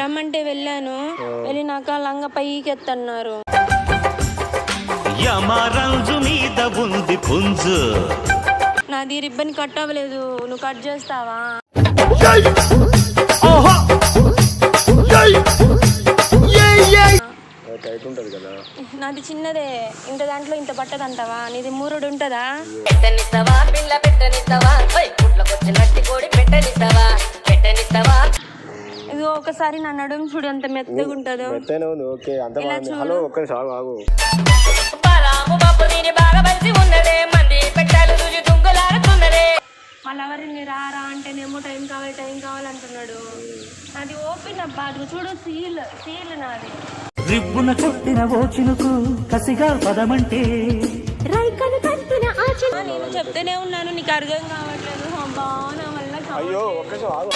రమ్మంటే వెళ్ళాను. వెళ్ళినాక లంగ పైకి ఎత్తన్నారు యమరంజు మీద ఉంది పుంజు. నాది రిబ్బన్ కట్ అవ్వలేదు నువ్వు కట్ చేస్తావా? నాది చిన్నదే. ఇంత దాంట్లో ఇంత పట్టదంటావా? నీది మూరుడు ఉంటదా? పెట్టనిస్తావా? పిల్ల పెట్టనిస్తావా? పెట్టనిస్తావా? ఒకసారి నా నడుము చూడు ఎంత మెత్తగా ఉంటుందో. మెత్తనే ఉంది ఓకే అంత బాగుంది. హలో ఒక్క నిమిషం ఆగు బాలాము బాబు దీని బాగా మంచి ఉన్నదే మంది పెట్టాలు రుచి తుంగులాడుతున్నదే మళ్ళీ ఎవరిని రారా అంటేనేమో టైం కావాలి టైం కావాలంటున్నాడు అది ఓపెన్ అబ్బా అది చూడు సీల్ సీల్ నాది. రిబ్బున కొట్టిన ఓ చినుకు కసిగా పదమంటే. ఆ, నేను చెప్తూనే ఉన్నాను నీకు అర్థం కావట్లేదు. అబ్బా నా వల్ల. అయ్యో ఒక్క నిమిషం ఆగు.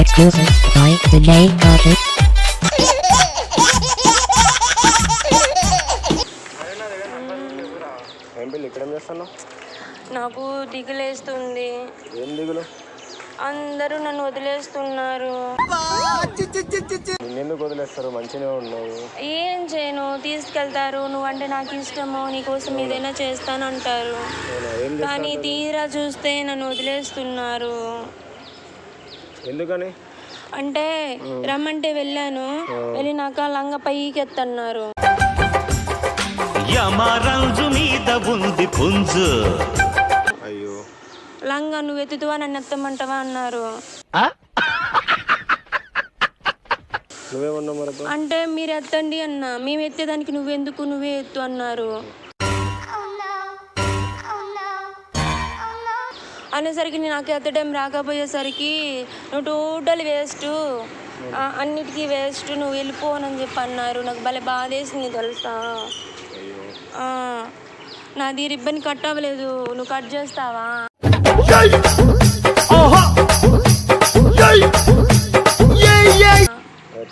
Exclusive by Project. ఇక్కడ ఏం చేస్తున్నావు నాకు దిగులేస్తుంది. ఏం దిగులు? అందరూ నన్ను వదిలేస్తున్నారు. నిన్నెందుకు వదిలేస్తారు? మంచిగానే ఉన్నావు. ఏం చేయను? తీసుకెళ్తారు. నువ్వంటే నాకు ఇష్టము. నీకోసం ఏదైనా చేస్తానంటారు? కానీ తీరా చూస్తే నన్ను వదిలేస్తున్నారు. ఎందుకని? అంటే రమ్మంటే వెళ్ళాను. వెళ్ళినాక లంగ పైకి ఎత్తన్నారు యమరంజు మీద ఉంది పుంజు. అయ్యో. లంగా నువ్వు ఎత్తుతువా నన్ను ఎత్తమంటావా అన్నారు. మరి? అంటే మీరు ఎత్తండి అన్న. మేము ఎత్తేదానికి నువ్వెందుకు నువ్వే ఎత్తు అన్నారు. అనేసరికి నాకు ఎత్తడం రాకపోయేసరికి నువ్వు టోటల్ వేస్ట్. అన్నిటికీ వేస్ట్. నువ్వు వెళ్ళిపోనని చెప్పి అన్నారు. నాకు భలే బాధేసింది తెలుసా? నాది రిబ్బన్ కట్ అవ్వలేదు. నువ్వు కట్ చేస్తావా?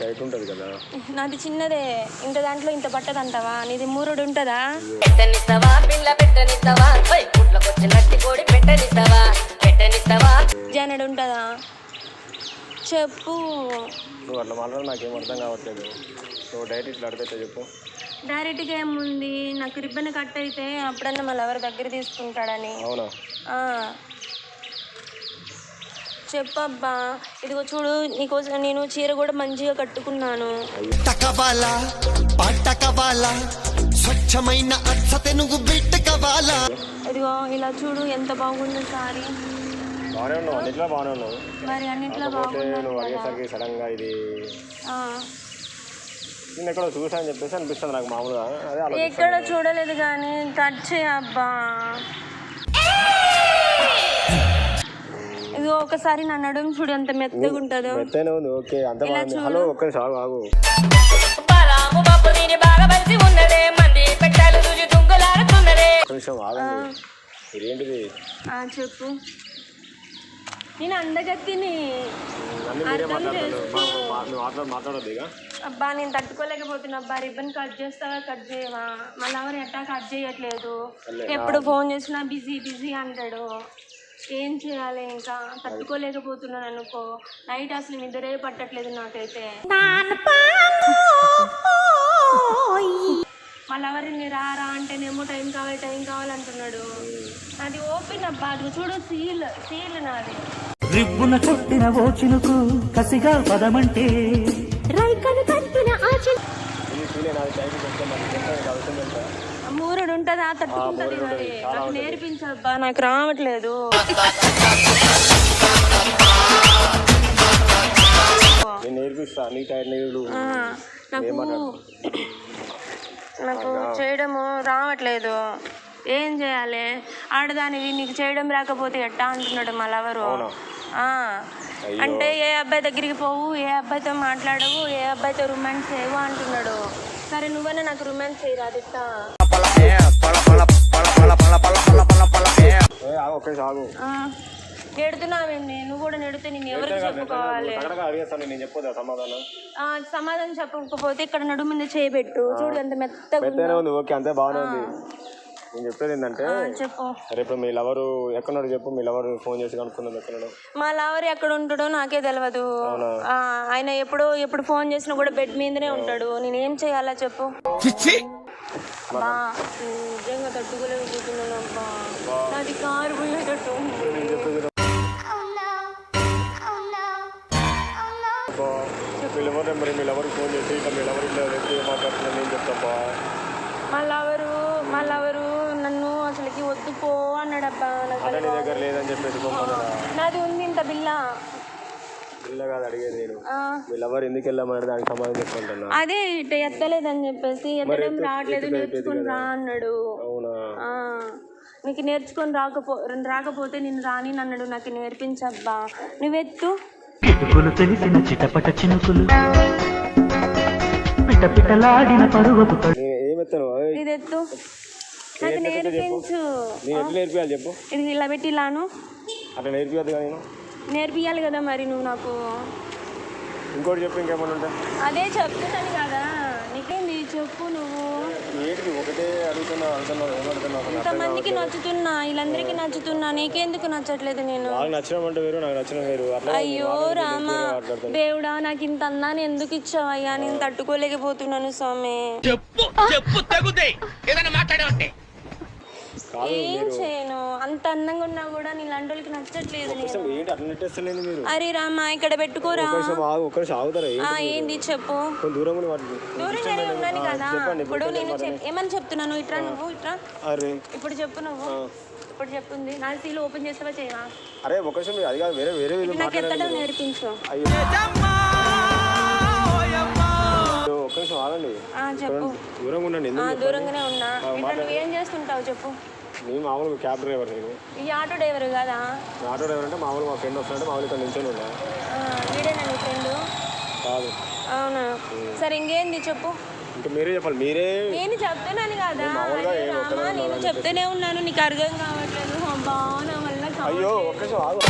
టైట్ కదా నాది చిన్నదే. ఇంత దాంట్లో ఇంత పట్టదంటావా? నీది మూరుడు ఉంటదా? చెప్పు. నువ్వు అట్లా మాట్లాడు నాకేం అర్థం కావట్లేదు. నువ్వు డైరెక్ట్ ఇట్లా అడిగితే చెప్పు. డైరెక్ట్గా ఏముంది? నాకు రిబ్బన్ కట్ అయితే అప్పుడన్నా మళ్ళీ ఎవరి దగ్గర తీసుకుంటాడని. అవునా? ఆ. చెప్పబ్బా. ఇదిగో చూడు నీకోసం నేను చీర కూడా మంచిగా కట్టుకున్నాను. పాటకవాలా స్వచ్ఛమైన అచ్చ తెనుగు ఇదిగో ఇలా చూడు ఎంత బాగుంది సారీ. బాగానే ఉన్నావు అన్నిట్లో బాగానే ఉన్నావు. మరి అన్నిట్లో కాకపోతే బాగున్నాను నువ్వు కదా అడిగేసరికి సడన్గా ఇది ఆ. నేను ఎక్కడో చూసాను చెప్పేసి అనిపిస్తుంది నాకు మామూలుగా. అదే అలా ఎక్కడ చూడలేదు కానీ కట్ చేయబ్బా ఇదిగో ఒకసారి నా నడుము చూడు ఎంత మెత్తగా ఉంటుందో. మెత్తనే ఉంది ఓకే అంత బాగుంది. హలో ఒక్క ఆగు. బాలాము దీని బాగా మంచి ఉన్నదే. మంది పెట్టాలు రుచి తుంగులాడుతున్నదే ఒక్క నిమిషం ఆగండి. ఇదేంటిది? ఆ, చెప్పు. నేను అందగత్తిని అబ్బా నేను తట్టుకోలేకపోతున్నా. అబ్బా రిబ్బన్ కట్ చేస్తావా కట్ చేయవా? మళ్ళీ ఎవరు ఎట్టా కట్ చేయట్లేదు. ఎప్పుడు ఫోన్ చేసినా బిజీ బిజీ అంటాడు. ఏం చేయాలి ఇంకా? తట్టుకోలేకపోతున్నాను అనుకో నైట్ అసలు నిద్రే పట్టట్లేదు నాకైతే. మళ్ళీ ఎవరిని రారా అంటేనేమో టైం కావాలి టైం కావాలంటున్నాడు. అది ఓపెన్ అబ్బా అది చూడు సీల్ సీల్ నాది. రిబ్బున కొట్టిన ఓ చినుకు కసిగా పదమంటే చెప్తాను అవసరం ఎంత మూరుడు ఉంటుందా? తట్టుకుంటది మరి. నాకు నేర్పించబ్బా నాకు రావట్లేదు. నేను నేర్పిస్తా నీ టైర్ నీళ్ళు ఆ, నాకు నాకు చేయడము రావట్లేదు. ఏం చేయాలి? ఆడదానివి నీకు చేయడం రాకపోతే ఎట్టా అంటున్నాడు మా లవరు. అంటే ఏ అబ్బాయి దగ్గరికి పోవు ఏ అబ్బాయితో మాట్లాడవు ఏ అబ్బాయితో రొమాన్స్ చేయవు అంటున్నాడు. సరే నువ్వైనా నాకు రొమాన్స్ చేయరాదు ఇట్టా నెడుతున్నావేంటి నువ్వు కూడా నెడితే నేను ఎవరికి చెప్పుకోవాలి? సమాధానం? చెప్పకపోతే ఇక్కడ నడుము మీద చేయబెట్టు చూడు ఎంత మెత్తగా ఓకే అంతే బాగానే ఉంది. నేను చెప్పేది ఏంటంటే ఆ, చెప్పు. సరే ఇప్పుడు మీ లవరు ఎక్కడున్నాడు చెప్పు మీ లవర్ ఫోన్ చేసి కనుక్కున్నది ఎక్కడున్నాడు. మా లవర్ ఎక్కడ ఉంటాడో నాకే తెలియదు ఆ, ఆయన ఎప్పుడు ఎప్పుడు ఫోన్ చేసినా కూడా బెడ్ మీదనే ఉంటాడు. నేను ఏం చేయాలా చెప్పు? నిజంగా తట్టుకోలేకపోతున్నాను అబ్బా నాది కారు పోయేటట్టు ఉంది. అబ్బా, మీ లవర్ నెంబర్ మీ లవర్కి ఫోన్ చేసి ఇట్లా మీ లవర్ ఇట్లా వ్యక్తి మాట్లాడుతున్నా నేను చెప్తాబ్బా మా లవరు మా లవరు అసలుకి వద్దు పో అన్నాడబ్బా నాకు అంటే నీ దగ్గర లేదని చెప్పేసి పొమ్మన్నాడా? నాది ఉంది ఇంత బిల్ల. పిల్ల కాదు అడిగేది నేను. ఆ, మీ లవర్ ఎందుకు వెళ్ళామని దానికి సమాధానం చెప్పుకుంటున్నా అదే ఇట ఎత్తలేదని చెప్పేసి ఎత్తడం రావట్లేదు నేర్చుకొని రా అన్నాడు. అవునా? ఆ, నీకు నేర్చుకొని రాకపో రాకపోతే నేను రాని అన్నాడు నాకు నేర్పించబ్బా. నువ్వెత్తు. తెలిసిన చిటపట చినుకులు. పిట పిటలాడిన పరువపు నేను ఏమెత్తాను నాకు నేర్పించు. నేను ఎట్లా నేర్పియాలి చెప్పు. ఇది ఇలా పెట్టి ఇలాను అట్లా నేర్పియద్దు కదా నేను? నేర్పియాలి కదా మరి నువ్వు నాకు. ఇంకోటి చెప్పు ఇంకేమన్నా ఉంటా. అదే చెప్తున్నాను కదా. నీకేంది? చెప్పు నువ్వు. ఏంటిది? ఒకటే అడుగుతున్నా ఏమడుతున్నావు ఇంతమందికి నచ్చుతున్నా వీళ్ళందరికీ నచ్చుతున్నా నీకెందుకు నచ్చట్లేదు నేను? నచ్చడం అంటే వేరు నాకు నచ్చడం వేరు. అయ్యో రామా దేవుడా నాకు ఇంత అందాన్ని ఎందుకు ఇచ్చావయ్యా? నేను తట్టుకోలేకపోతున్నాను స్వామి. ఏం చేయను? అంత అందంగా ఉన్నా కూడా నీ లండోళ్ళకి నచ్చట్లేదు నేను. అసలు ఏంటి అట్లా నెట్టేస్తలేదు మీరు? అరే రామా ఇక్కడ పెట్టుకోరా? ఆ, ఏంది చెప్పు. కొంచెం దూరం కూడా వాటికి దూరంగానే ఉన్నాను కదా. ఇప్పుడు నేను చెప్- ఏమని చెప్తున్నాను ఇట్రా నువ్వు ఇట్రా? అరే. ఇప్పుడు చెప్పు నువ్వు. ఇప్పుడు చెప్తుంది. నా సీలు ఓపెన్ చేస్తావా చేయవా? అరే ఒక నిమిషం మీరు అది కాదు వేరే వేరే వీళ్ళు నాకు ఎత్తడం నేర్పించు. అయ్యో. ఒక్క నిమిషం ఆగండి. ఆ, చెప్పు. దూరంగా ఉండండి ఆ, ఎందుకు దూరంగానే ఉన్నా. ఇట్లా నువ్వేం చేస్తుంటావు చెప్పు. నేను మామూలుగా క్యాబ్ డ్రైవర్ నేను ఈ ఆటో డ్రైవర్ కదా? ఆటో డ్రైవర్ అంటే మామూలుగా మా ఫ్రెండ్ వస్తుంటే మామూలుగా ఇక్కడ నిల్చొని ఉన్నా ఆ, వీడేనా నీ ఫ్రెండ్. కాదు. అవునా? సరే ఇంకేంది చెప్పు? ఇంకా మీరే చెప్పాలి మీరే నేను చెప్తున్నాను కదా. అరే రామా నేను చెప్తూనే ఉన్నాను నీకు అర్థం కావట్లేదు. అబ్బా నా వల్ల కావట్లేదు. అయ్యో ఒక్క నిమిషం ఆగు.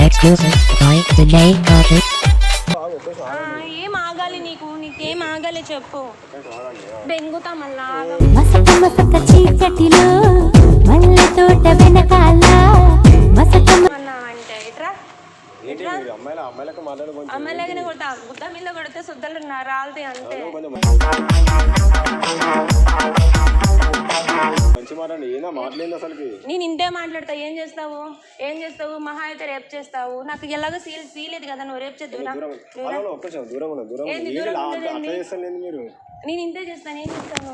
Exclusive by the Day ఏం ఆగాలి నీకు? నీకేం ఆగాలి చెప్పు. బెంగుతా మళ్ళా మసక మసక చీకటిలో మల్లె తోట వెనకాల మసక అంటే ఇట్రా అమ్మాయిలాగానే కొడతా. గుద్ద మీద కొడితే శుద్ధలు రాలితే అంతే. నేను ఇంతే మాట్లాడతా ఏం చేస్తావు? ఏం చేస్తావు? మహా అయితే రేపు చేస్తావు. నాకు ఎలాగో సీల్ సీలేదు కదా నువ్వు రేపు మీరు? నేను ఇంతే చేస్తాను. ఏం చేస్తాను?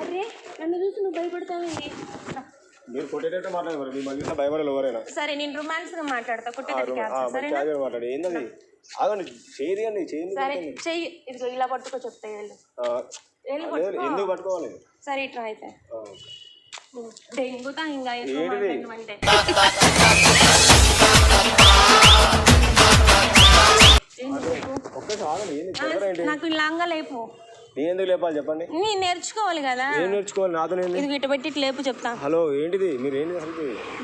అరే నన్ను చూసి నువ్వు భయపడతావేంటి మీరు కొట్టేటట్టు మాట్లాడారు మీ మధ్య భయపడాలి ఎవరైనా. సరే నేను రొమాన్స్గా మాట్లాడతా కుట్టేదానికి సరే క్యాజువల్ మాట్లాడు. ఏంటది ఆగండి చేయది అండి చేయండి సరే చెయ్యి. ఇదిగో ఇలా పట్టుకో చెప్తా వెళ్ళు. వెళ్ళు పట్టుకో. ఎందుకు పట్టుకోవాలి? సరే ఇట్లా అయితే. డెంగుతా ఇంకా అంటే? నాకు లాంగా లేపు. నేను ఎందుకు లేపాలి చెప్పండి? నీ నేర్చుకోవాలి కదా. ఏం నేర్చుకోవాలి నాతో ఇది ఇటు పెట్టి లేపు చెప్తా. హలో ఏంటిది? మీరు ఏంటి అసలు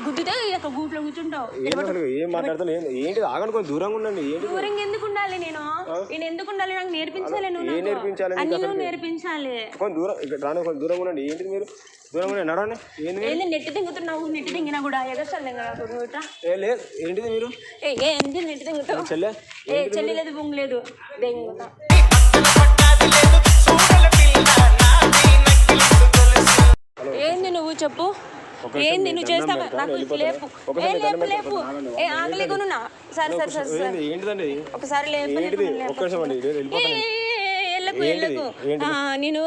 గుద్దితే గూట్లో కూర్చుంటావు. ఏం అసలు ఏం మాట్లాడుతాను ఏంటి ఏంటిది? ఆగండి కొంచెం దూరంగా ఉండండి. ఏంటి దూరంగా ఎందుకు ఉండాలి నేను? నేను ఎందుకు ఉండాలి? నాకు నేర్పించాలి నువ్వు ఏం. నేర్పించాలి అన్ని నువ్వు నేర్పించాలి. కొంచెం దూరం ఇక్కడ రాను కొంచెం దూరంగా ఉండండి. ఏంటిది మీరు? దూరంగా ఉండండి. నడవండి. ఏంది నెట్టి తింగుతున్నావు నెట్టి తింగినా కూడా నువ్వు ఇట్లా ఏ లేదు ఏంటిది మీరు? ఏ ఏ ఏంది నెట్టి తింగుతావు చెల్లె ఏ చెల్లి లేదు బొంగు లేదు. దెంగుతా. చెప్పు. ఏంది నువ్వు చేస్తావా? నాకు లేపు. ఏ లేపు లేపు. ఏ ఆగలేకున్నా సరే సరే సరే సరే. ఏంటిదండి ఒకసారి లేపు ఏంటిది? లేపు, లేపు. ఒక్క నిమిషం అండి ఇదే ఏ, వెళ్ళిపోతాను. ఏ, ఏ, ఎల్లకు ఏంటిది? ఎల్లకు ఏంటిది? ఆ, నేను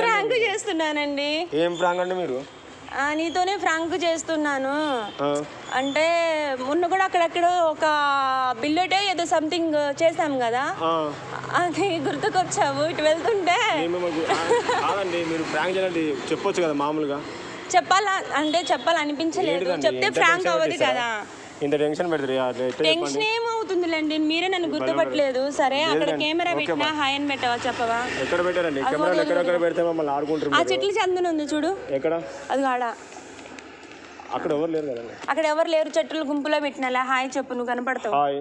ఫ్రాంక్ చేస్తున్నానండి. ఏం ప్రాంగ్ అండి మీరు? నీతోనే ఫ్రాంక్ చేస్తున్నాను. అంటే మొన్న కూడా అక్కడక్కడ ఒక బిల్లెటే ఏదో సంథింగ్ చేసాం కదా. అది గుర్తుకొచ్చావు. ఇటు వెళ్తుంటే. కాదండి మీరు ప్రాంక్ చేయాలండి చెప్పొచ్చు కదా మామూలుగా. చెప్పాలా అంటే చెప్పాలనిపించలేదు? చెప్తే ఫ్రాంక్ అవ్వదు? కదా. ఇంత టెన్షన్ పెడతారు. టెన్షన్ ఏమవుతుందిలేండి మీరే నన్ను గుర్తుపట్టలేదు. సరే అక్కడ. కెమెరా పెట్టినా హాయ్ అని పెట్టవా చెప్పవా? ఎక్కడ పెట్టారండి? కెమెరాలు ఎక్కడెక్కడ పెడితే మమ్మల్ని ఆడుకుంటారు ఆ. చెట్లు చందును ఉంది చూడు. ఎక్కడ? అది ఆడ. అక్కడ ఎవరు లేరు కదండి? అక్కడ ఎవరు లేరు? చెట్లు గుంపులో పెట్టినా హాయ్ చెప్పు నువ్వు కనపడతావు. హాయ్.